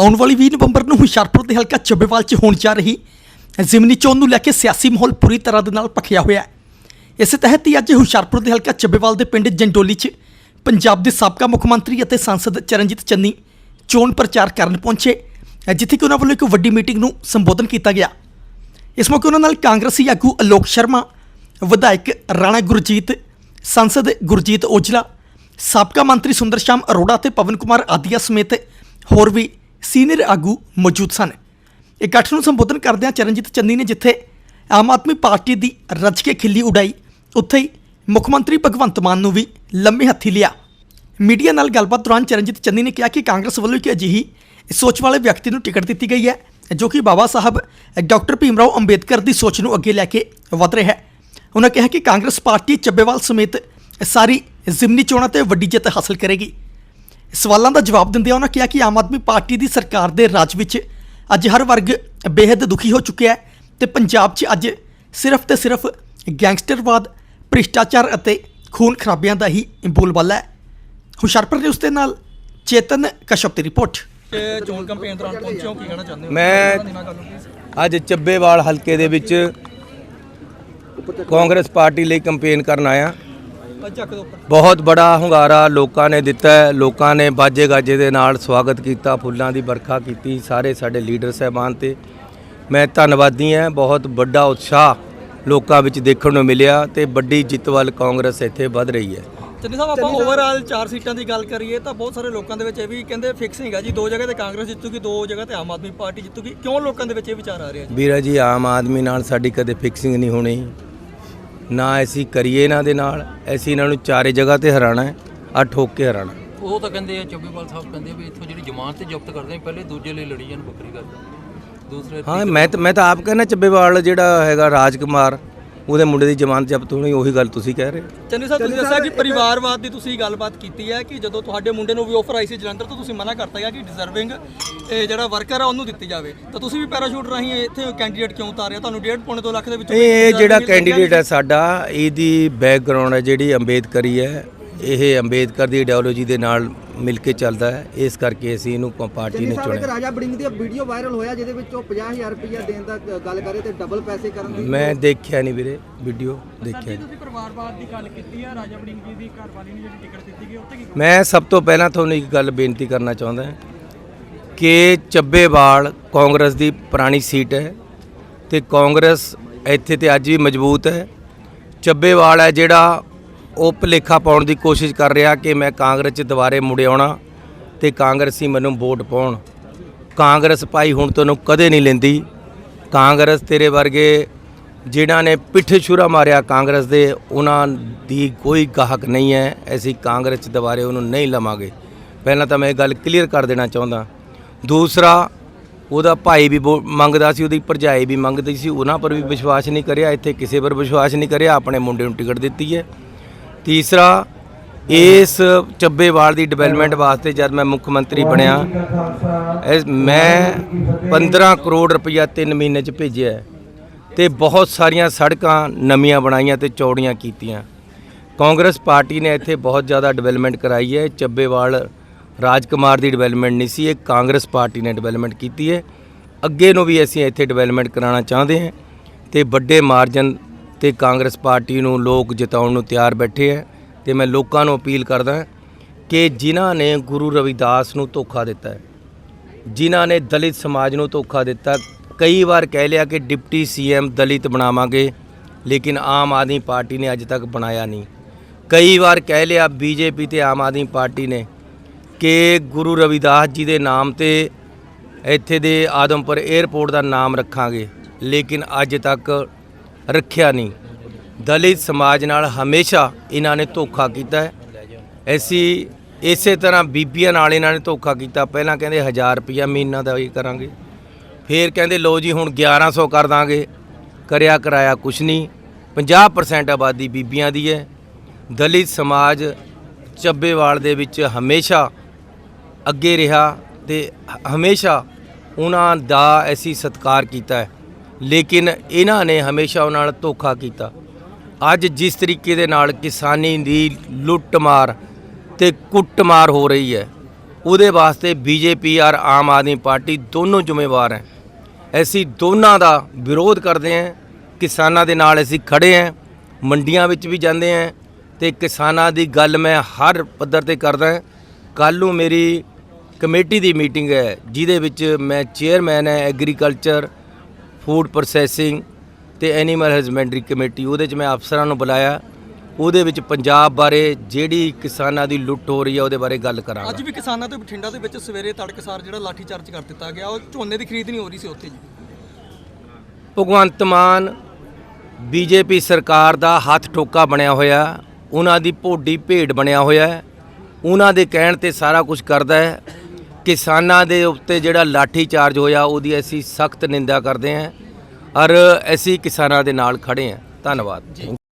ਆਉਣ ਵਾਲੀ 20 ਨਵੰਬਰ ਨੂੰ ਹੁਸ਼ਿਆਰਪੁਰ ਦੇ ਹਲਕਾ ਚੱਬੇਵਾਲ 'ਚ ਹੋਣ ਜਾ ਰਹੀ ਜ਼ਿਮਨੀ ਚੋਣ ਨੂੰ ਲੈ ਕੇ ਸਿਆਸੀ ਮਾਹੌਲ ਪੂਰੀ ਤਰ੍ਹਾਂ ਦੇ ਨਾਲ ਭਖਿਆ ਹੋਇਆ ਹੈ। ਇਸੇ ਤਹਿਤ ਹੀ ਅੱਜ ਹੁਸ਼ਿਆਰਪੁਰ ਦੇ ਹਲਕਾ ਚੱਬੇਵਾਲ ਦੇ ਪਿੰਡ ਜੰਡੋਲੀ 'ਚ ਪੰਜਾਬ ਦੇ ਸਾਬਕਾ ਮੁੱਖ ਮੰਤਰੀ ਅਤੇ ਸੰਸਦ ਚਰਨਜੀਤ ਚੰਨੀ ਚੋਣ ਪ੍ਰਚਾਰ ਕਰਨ ਪਹੁੰਚੇ, ਜਿੱਥੇ ਕਿ ਉਹਨਾਂ ਵੱਲੋਂ ਇੱਕ ਵੱਡੀ ਮੀਟਿੰਗ ਨੂੰ ਸੰਬੋਧਨ ਕੀਤਾ ਗਿਆ। ਇਸ ਮੌਕੇ ਉਹਨਾਂ ਨਾਲ ਕਾਂਗਰਸੀ ਆਗੂ ਅਲੋਕ ਸ਼ਰਮਾ, ਵਿਧਾਇਕ ਰਾਣਾ ਗੁਰਜੀਤ, ਸੰਸਦ ਗੁਰਜੀਤ ਔਜਲਾ, ਸਾਬਕਾ ਮੰਤਰੀ ਸੁੰਦਰ ਸ਼ਾਮ ਅਰੋੜਾ ਤੇ ਪਵਨ ਕੁਮਾਰ ਆਦੀਆ ਸਮੇਤ ਹੋਰ ਵੀ ਸੀਨੀਅਰ ਆਗੂ ਮੌਜੂਦ ਸਨ। ਇਕੱਠ ਨੂੰ ਸੰਬੋਧਨ ਕਰਦਿਆਂ ਚਰਨਜੀਤ ਚੰਨੀ ਨੇ ਜਿੱਥੇ ਆਮ ਆਦਮੀ ਪਾਰਟੀ ਦੀ ਰੱਜ ਕੇ ਖਿੱਲੀ ਉਡਾਈ, ਉੱਥੇ ਹੀ ਮੁੱਖ ਮੰਤਰੀ ਭਗਵੰਤ ਮਾਨ ਨੂੰ ਵੀ ਲੰਮੇ ਹੱਥੀ ਲਿਆ। ਮੀਡੀਆ ਨਾਲ ਗੱਲਬਾਤ ਦੌਰਾਨ ਚਰਨਜੀਤ ਚੰਨੀ ਨੇ ਕਿਹਾ ਕਿ ਕਾਂਗਰਸ ਵੱਲੋਂ ਇੱਕ ਅਜਿਹੀ ਸੋਚ ਵਾਲੇ ਵਿਅਕਤੀ ਨੂੰ ਟਿਕਟ ਦਿੱਤੀ ਗਈ ਹੈ, ਜੋ ਕਿ ਬਾਬਾ ਸਾਹਿਬ ਡਾਕਟਰ ਭੀਮਰਾਓ ਅੰਬੇਦਕਰ ਦੀ ਸੋਚ ਨੂੰ ਅੱਗੇ ਲੈ ਕੇ ਵਧ ਰਿਹਾ ਹੈ। ਉਹਨਾਂ ਕਿਹਾ ਕਿ ਕਾਂਗਰਸ ਪਾਰਟੀ ਚੱਬੇਵਾਲ ਸਮੇਤ ਸਾਰੀ ਜ਼ਿਮਨੀ ਚੋਣਾਂ ਤੇ ਵੱਡੀ ਜਿੱਤ ਹਾਸਲ ਕਰੇਗੀ। ਸਵਾਲਾਂ ਦਾ ਜਵਾਬ ਦਿੰਦਿਆਂ ਉਹਨਾਂ ਕਿਹਾ ਕਿ ਆਮ ਆਦਮੀ ਪਾਰਟੀ ਦੀ ਸਰਕਾਰ ਦੇ ਰਾਜ ਵਿੱਚ ਅੱਜ ਹਰ ਵਰਗ ਬੇਹੱਦ ਦੁਖੀ ਹੋ ਚੁੱਕਿਆ ਹੈ ਤੇ ਪੰਜਾਬ 'ਚ ਅੱਜ ਸਿਰਫ ਤੇ ਸਿਰਫ ਗੈਂਗਸਟਰਵਾਦ ਭ੍ਰਿਸ਼ਟਾਚਾਰ ਅਤੇ ਖੂਨ ਖਰਾਬਿਆਂ ਦਾ ਹੀ ਬੋਲਬਾਲਾ ਹੈ। ਹੁਸ਼ਿਆਰਪੁਰ ਨਿਊਜ਼ ਦੇ ਨਾਲ ਚੇਤਨ ਕਸ਼ਪ ਦੀ ਰਿਪੋਰਟ। ਚੋਣ ਕੈਂਪੇਨ ਦੌਰਾਨ ਪਹੁੰਚਿਓ ਕੀ ਕਹਿਣਾ ਚਾਹੁੰਦੇ ਮੈਂ ਅੱਜ ਚੱਬੇਵਾਲ ਹਲਕੇ ਦੇ ਵਿੱਚ ਕਾਂਗਰਸ ਪਾਰਟੀ ਲਈ ਕੈਂਪੇਨ ਕਰਨ ਆਇਆ। ਬਹੁਤ ਬੜਾ ਹੁੰਗਾਰਾ ਲੋਕਾਂ ਨੇ ਦਿੱਤਾ ਹੈ। ਲੋਕਾਂ ਨੇ ਬਾਜੇ ਗਾਜੇ ਦੇ ਨਾਲ ਸਵਾਗਤ ਕੀਤਾ ਫੁੱਲਾਂ ਦੀ ਵਰਖਾ ਕੀਤੀ ਸਾਰੇ ਸਾਡੇ ਲੀਡਰ ਸਹਿਬਾਨ ਤੇ। ਮੈਂ ਧੰਨਵਾਦੀ ਹਾਂ। ਬਹੁਤ ਵੱਡਾ ਉਤਸ਼ਾਹ ਲੋਕਾਂ ਵਿੱਚ ਦੇਖਣ ਨੂੰ ਮਿਲਿਆ ਤੇ ਵੱਡੀ ਜਿੱਤ ਵੱਲ ਕਾਂਗਰਸ ਇੱਥੇ ਵਧ ਰਹੀ ਹੈ। ਚੰਨੀ ਸਾਹਿਬ ਆਪਾਂ ਓਵਰਆਲ ਚਾਰ ਸੀਟਾਂ ਦੀ ਗੱਲ ਕਰੀਏ ਤਾਂ ਬਹੁਤ ਸਾਰੇ ਲੋਕਾਂ ਦੇ ਵਿੱਚ ਇਹ ਵੀ ਕਹਿੰਦੇ ਫਿਕਸਿੰਗ ਹੈ ਜੀ। ਦੋ ਜਗ੍ਹਾ ਤੇ ਕਾਂਗਰਸ ਜਿੱਤੂਗੀ ਦੋ ਜਗ੍ਹਾ ਤੇ ਆਮ ਆਦਮੀ ਪਾਰਟੀ ਜਿੱਤੂਗੀ। ਕਿਉਂ ਲੋਕਾਂ ਦੇ ਵਿੱਚ ਇਹ ਵਿਚਾਰ ਆ ਰਿਹਾ ਜੀ? ਵੀਰਾ ਜੀ ਆਮ ਆਦਮੀ ਨਾਲ ਸਾਡੀ ਕਦੇ ਫਿਕਸਿੰਗ ਨਹੀਂ ਹੋਣੀ। ਨਾ ਅਸੀਂ ਕਰੀਏ ਇਹਨਾਂ ਦੇ ਨਾਲ ਅਸੀਂ ਇਹਨਾਂ ਨੂੰ ਚਾਰੇ ਜਗ੍ਹਾ ਤੇ ਹਰਾਣਾ ਹੈ ਆ ਠੋਕ ਕੇ ਹਰਾਣਾ ਉਹ ਤਾਂ ਕਹਿੰਦੇ ਆ ਚੱਬੇਵਾਲ ਸਾਹਿਬ ਕਹਿੰਦੇ ਵੀ ਇੱਥੋਂ ਜਿਹੜੀ ਜ਼ਮਾਨਤ ਤੇ ਜ਼ਬਤ ਕਰਦੇ ਆ ਪਹਿਲੇ ਦੂਜੇ ਲਈ ਲੜੀ ਜਾਣ ਬੱਕਰੀ ਗੱਲ ਦੂਸਰੇ ਹਾਂ ਮੈਂ ਤਾਂ ਮੈਂ ਤਾਂ ਆਪ ਕਹਿੰਦਾ ਚੱਬੇਵਾਲ ਜਿਹੜਾ ਹੈਗਾ ਰਾਜਕੁਮਾਰ ਉਹਦੇ ਮੁੰਡੇ ਦੀ ਜ਼ਮਾਨਤ ਜ਼ਬਤ ਹੋਣੀ ਉਹੀ ਗੱਲ ਤੁਸੀਂ ਕਹਿ ਰਹੇ ਹੋ। ਚੰਨੀ ਸਾਹਿਬ ਤੁਸੀਂ ਦੱਸਿਆ ਕਿ ਪਰਿਵਾਰਵਾਦ ਦੀ ਤੁਸੀਂ ਗੱਲਬਾਤ ਕੀਤੀ ਹੈ ਕਿ ਜਦੋਂ ਤੁਹਾਡੇ ਮੁੰਡੇ ਨੂੰ ਵੀ ਆਫਰ ਆਈ ਸੀ ਜਲੰਧਰ ਤੋਂ ਤੁਸੀਂ ਮਨਾ ਕਰਤਾ ਗਿਆ ਕਿ ਡਿਜ਼ਰਵਿੰਗ ਜਿਹੜਾ ਵਰਕਰ ਆ ਉਹਨੂੰ ਦਿੱਤੀ ਜਾਵੇ। ਤਾਂ ਤੁਸੀਂ ਵੀ ਪੈਰਾਸ਼ੂਟ ਰਾਹੀਂ ਇੱਥੇ ਕੈਂਡੀਡੇਟ ਕਿਉਂ ਉਤਾਰਿਆ? ਤੁਹਾਨੂੰ 1.5 ਪੌਣੇ 2 ਲੱਖ ਦੇ ਵਿੱਚੋਂ ਇਹ ਇਹ ਜਿਹੜਾ ਕੈਂਡੀਡੇਟ ਹੈ ਸਾਡਾ ਇਹਦੀ ਬੈਕਗ੍ਰਾਉਂਡ ਹੈ ਜਿਹੜੀ ਅੰਬੇਦਕਰੀ ਹੈ। ਇਹ ਅੰਬੇਦਕਰ ਦੀ ਆਈਡੀਓਲੋਜੀ ਦੇ ਨਾਲ ਮਿਲ ਕੇ ਚੱਲਦਾ ਹੈ। ਇਸ ਕਰਕੇ ਅਸੀਂ ਇਹਨੂੰ ਪਾਰਟੀ ਨੇ ਚੁਣਿਆ। ਰਾਜਾ ਬੜਿੰਗ ਦੀ ਵੀਡੀਓ ਵਾਇਰਲ ਹੋਇਆ ਜਿਹਦੇ ਵਿੱਚ ਉਹ 50000 ਰੁਪਇਆ ਦੇਣ ਦਾ ਗੱਲ ਕਰੇ ਤੇ ਡਬਲ ਪੈਸੇ ਕਰਨ ਦੀ। ਮੈਂ ਦੇਖਿਆ ਨਹੀਂ ਵੀਰੇ ਵੀਡੀਓ ਦੇਖਿਆ ਤੁਸੀਂ ਪਰਿਵਾਰਵਾਦ ਦੀ ਗੱਲ ਕੀਤੀ ਹੈ ਰਾਜਾ ਵੜਿੰਗ ਜੀ ਦੀ ਘਰਵਾਲੀ ਨੂੰ ਜਿਹੜੀ ਟਿਕਟ ਦਿੱਤੀ ਗਈ ਉੱਤੇ ਕੀ ਮੈਂ ਸਭ ਤੋਂ ਪਹਿਲਾਂ ਤੁਹਾਨੂੰ ਇੱਕ ਗੱਲ ਬੇਨਤੀ ਕਰਨਾ ਚਾਹੁੰਦਾ ਹਾਂ ਕਿ ਚੱਬੇਵਾਲ ਕਾਂਗਰਸ ਦੀ ਪੁਰਾਣੀ ਸੀਟ ਹੈ ਤੇ ਕਾਂਗਰਸ ਇੱਥੇ ਤੇ ਅੱਜ ਵੀ ਮਜ਼ਬੂਤ ਹੈ। ਚੱਬੇਵਾਲ ਹੈ ਜਿਹੜਾ ਉਹ ਭੁਲੇਖਾ ਪਾਉਣ ਦੀ ਕੋਸ਼ਿਸ਼ ਕਰ ਰਿਹਾ ਕਿ ਮੈਂ ਕਾਂਗਰਸ 'ਚ ਦੁਬਾਰੇ ਮੁੜ ਆਉਣਾ ਤੇ ਕਾਂਗਰਸੀ ਮੈਨੂੰ ਵੋਟ ਪਾਉਣ। ਕਾਂਗਰਸ ਭਾਈ ਹੁਣ ਤੈਨੂੰ ਕਦੇ ਨਹੀਂ ਲੈਂਦੀ। ਕਾਂਗਰਸ ਤੇਰੇ ਵਰਗੇ ਜਿਨ੍ਹਾਂ ਨੇ ਪਿੱਠ ਛੁਰਾ ਮਾਰਿਆ ਕਾਂਗਰਸ ਦੇ, ਉਹਨਾਂ ਦੀ ਕੋਈ ਗਾਹਕ ਨਹੀਂ ਹੈ। ਅਸੀਂ ਕਾਂਗਰਸ 'ਚ ਦੁਬਾਰੇ ਉਹਨੂੰ ਨਹੀਂ ਲਵਾਂਗੇ। ਪਹਿਲਾਂ ਤਾਂ ਮੈਂ ਇਹ ਗੱਲ ਕਲੀਅਰ ਕਰ ਦੇਣਾ ਚਾਹੁੰਦਾ। ਦੂਸਰਾ, ਉਹਦਾ ਭਾਈ ਵੀ ਵੋ- ਮੰਗਦਾ ਸੀ, ਉਹਦੀ ਭਰਜਾਈ ਵੀ ਮੰਗਦੀ ਸੀ, ਉਹਨਾਂ ਪਰ ਵੀ ਵਿਸ਼ਵਾਸ ਨਹੀਂ ਕਰਿਆ, ਇੱਥੇ ਕਿਸੇ ਪਰ ਵਿਸ਼ਵਾਸ ਨਹੀਂ ਕਰਿਆ, ਆਪਣੇ ਮੁੰਡੇ ਨੂੰ ਟਿਕਟ ਦਿੱਤੀ ਹੈ। ਤੀਸਰਾ, ਇਸ ਚੱਬੇਵਾਲ ਦੀ ਡਿਵੈਲਪਮੈਂਟ ਵਾਸਤੇ ਜਦ ਮੈਂ ਮੁੱਖ ਮੰਤਰੀ ਬਣਿਆ ਮੈਂ 15 ਕਰੋੜ ਰੁਪਇਆ 3 ਮਹੀਨੇ ਚ ਭੇਜਿਆ ਹੈ ਤੇ ਬਹੁਤ ਸਾਰੀਆਂ ਸੜਕਾਂ ਨਵੀਆਂ ਬਣਾਈਆਂ ਤੇ ਚੌੜੀਆਂ ਕੀਤੀਆਂ। ਕਾਂਗਰਸ ਪਾਰਟੀ ਨੇ ਇੱਥੇ ਬਹੁਤ ਜ਼ਿਆਦਾ ਡਿਵੈਲਪਮੈਂਟ ਕਰਾਈ ਹੈ। ਚੱਬੇਵਾਲ ਰਾਜਕੁਮਾਰ ਦੀ ਡਿਵੈਲਪਮੈਂਟ ਨਹੀਂ ਸੀ, ਇਹ ਕਾਂਗਰਸ ਪਾਰਟੀ ਨੇ ਡਿਵੈਲਪਮੈਂਟ ਕੀਤੀ ਹੈ। ਅੱਗੇ ਨੂੰ ਵੀ ਅਸੀਂ ਇੱਥੇ ਡਿਵੈਲਪਮੈਂਟ ਕਰਾਉਣਾ ਚਾਹੁੰਦੇ ਹਾਂ ਤੇ ਵੱਡੇ ਮਾਰਜਨ ਤੇ ਕਾਂਗਰਸ ਪਾਰਟੀ ਨੂੰ ਲੋਕ ਜਿਤਾਉਣ ਨੂੰ ਤਿਆਰ ਬੈਠੇ ਹੈ ਤੇ ਮੈਂ ਲੋਕਾਂ ਨੂੰ ਅਪੀਲ ਕਰਦਾ ਕਿ ਜਿਨ੍ਹਾਂ ਨੇ ਗੁਰੂ ਰਵਿਦਾਸ ਨੂੰ ਧੋਖਾ ਦਿੱਤਾ ਹੈ ਜਿਨ੍ਹਾਂ ਨੇ ਦਲਿਤ ਸਮਾਜ ਨੂੰ ਧੋਖਾ ਦਿੱਤਾ, ਕਈ ਵਾਰ ਕਹਿ ਲਿਆ ਕਿ ਡਿਪਟੀ ਸੀਐਮ ਦਲਿਤ ਬਣਾਵਾਂਗੇ, ਲੇਕਿਨ ਆਮ ਆਦਮੀ ਪਾਰਟੀ ਨੇ ਅੱਜ ਤੱਕ ਬਣਾਇਆ ਨਹੀਂ। ਕਈ ਵਾਰ ਕਹਿ ਲਿਆ ਬੀਜੇਪੀ ਤੇ ਆਮ ਆਦਮੀ ਪਾਰਟੀ ਨੇ ਕਿ ਗੁਰੂ ਰਵਿਦਾਸ ਜੀ ਦੇ ਨਾਮ ਤੇ ਇੱਥੇ ਦੇ ਆਦਮਪੁਰ 에ਅਰਪੋਰਟ ਦਾ ਨਾਮ ਰੱਖਾਂਗੇ, ਲੇਕਿਨ ਅੱਜ ਤੱਕ ਰੱਖਿਆ ਨਹੀਂ। ਦਲਿਤ ਸਮਾਜ ਨਾਲ ਹਮੇਸ਼ਾ ਇਹਨਾਂ ਨੇ ਧੋਖਾ ਕੀਤਾ ਹੈ। ਅਸੀਂ ਇਸੇ ਤਰ੍ਹਾਂ ਬੀਬੀਆਂ ਨਾਲ ਇਹਨਾਂ ਨੇ ਧੋਖਾ ਕੀਤਾ। ਪਹਿਲਾਂ ਕਹਿੰਦੇ 1000 ਰੁਪਿਆ ਮਹੀਨਾ ਦਾ ਇਹ ਕਰਾਂਗੇ। ਫਿਰ ਕਹਿੰਦੇ ਲੋ ਜੀ ਹੁਣ 1100 ਕਰ ਦਾਂਗੇ। ਕਰਿਆ ਕਰਾਇਆ ਕੁਛ ਨਹੀਂ। 50% ਆਬਾਦੀ ਬੀਬੀਆਂ ਦੀ ਹੈ। ਦਲਿਤ ਸਮਾਜ ਚੱਬੇਵਾਲ ਦੇ ਵਿੱਚ ਹਮੇਸ਼ਾ ਅੱਗੇ ਰਿਹਾ ਤੇ ਹਮੇਸ਼ਾ ਉਹਨਾਂ ਦਾ ਅਸੀਂ ਸਤਿਕਾਰ ਕੀਤਾ ਹੈ। ਲੇਕਿਨ ਇਹਨਾਂ ਨੇ ਹਮੇਸ਼ਾ ਉਹਨਾਂ ਨਾਲ ਧੋਖਾ ਕੀਤਾ। ਅੱਜ ਜਿਸ ਤਰੀਕੇ ਦੇ ਨਾਲ ਕਿਸਾਨੀ ਦੀ ਲੁੱਟਮਾਰ ਤੇ ਕੁੱਟਮਾਰ ਹੋ ਰਹੀ ਹੈ, ਉਹਦੇ ਵਾਸਤੇ ਬੀਜੇਪੀ ਔਰ ਆਮ ਆਦਮੀ ਪਾਰਟੀ ਦੋਨੋਂ ਜ਼ਿੰਮੇਵਾਰ ਹੈ। ਅਸੀਂ ਦੋਨਾਂ ਦਾ ਵਿਰੋਧ ਕਰਦੇ ਹਾਂ, ਕਿਸਾਨਾਂ ਦੇ ਨਾਲ ਅਸੀਂ ਖੜੇ ਹਾਂ, ਮੰਡੀਆਂ ਵਿੱਚ ਵੀ ਜਾਂਦੇ ਹਾਂ ਤੇ ਕਿਸਾਨਾਂ ਦੀ ਗੱਲ ਮੈਂ ਹਰ ਪੱਧਰ ਤੇ ਕਰਦਾ ਕੱਲ ਨੂੰ ਮੇਰੀ ਕਮੇਟੀ ਦੀ ਮੀਟਿੰਗ ਹੈ, ਜਿਹਦੇ ਵਿੱਚ ਮੈਂ ਚੇਅਰਮੈਨ ਹੈ ਐਗਰੀਕਲਚਰ ਫੂਡ ਪ੍ਰੋਸੈਸਿੰਗ ਤੇ ਐਨੀਮਲ ਹਸਬੈਂਡਰੀ ਕਮੇਟੀ ਉਹਦੇ 'ਚ ਮੈਂ ਅਫਸਰਾਂ ਨੂੰ ਬੁਲਾਇਆ। ਉਹਦੇ ਵਿੱਚ ਪੰਜਾਬ ਬਾਰੇ ਜਿਹੜੀ ਕਿਸਾਨਾਂ ਦੀ ਲੁੱਟ ਹੋ ਰਹੀ ਹੈ ਉਹਦੇ ਬਾਰੇ ਗੱਲ ਕਰਾਂਗਾ। ਅੱਜ ਵੀ ਕਿਸਾਨਾਂ ਤੇ ਬਠਿੰਡਾ ਦੇ ਵਿੱਚ ਸਵੇਰੇ ਤੜਕਸਾਰ ਜਿਹੜਾ ਲਾਠੀ ਚਾਰਜ ਕਰ ਦਿੱਤਾ ਗਿਆ ਉਹ ਝੋਨੇ ਦੀ ਖਰੀਦ ਨਹੀਂ ਹੋ ਰਹੀ ਸੀ ਉੱਥੇ ਜੀ। ਭਗਵੰਤ ਮਾਨ ਬੀਜੇਪੀ ਸਰਕਾਰ ਦਾ ਹੱਥ ਠੋਕਾ ਬਣਿਆ ਹੋਇਆ ਉਹਨਾਂ ਦੀ ਭੋਡੀ ਭੇਡ ਬਣਿਆ ਹੋਇਆ। ਉਹਨਾਂ ਦੇ ਕਹਿਣ ਤੇ ਸਾਰਾ ਕੁਝ ਕਰਦਾ ਹੈ। ਕਿਸਾਨਾਂ ਦੇ ਉੱਤੇ ਜਿਹੜਾ ਲਾਠੀ ਚਾਰਜ ਹੋਇਆ, ਉਹਦੀ ਅਸੀਂ ਸਖਤ ਨਿੰਦਾ ਕਰਦੇ ਹਾਂ ਔਰ ਅਸੀਂ ਕਿਸਾਨਾਂ ਦੇ ਨਾਲ ਖੜੇ ਹਾਂ। ਧੰਨਵਾਦ।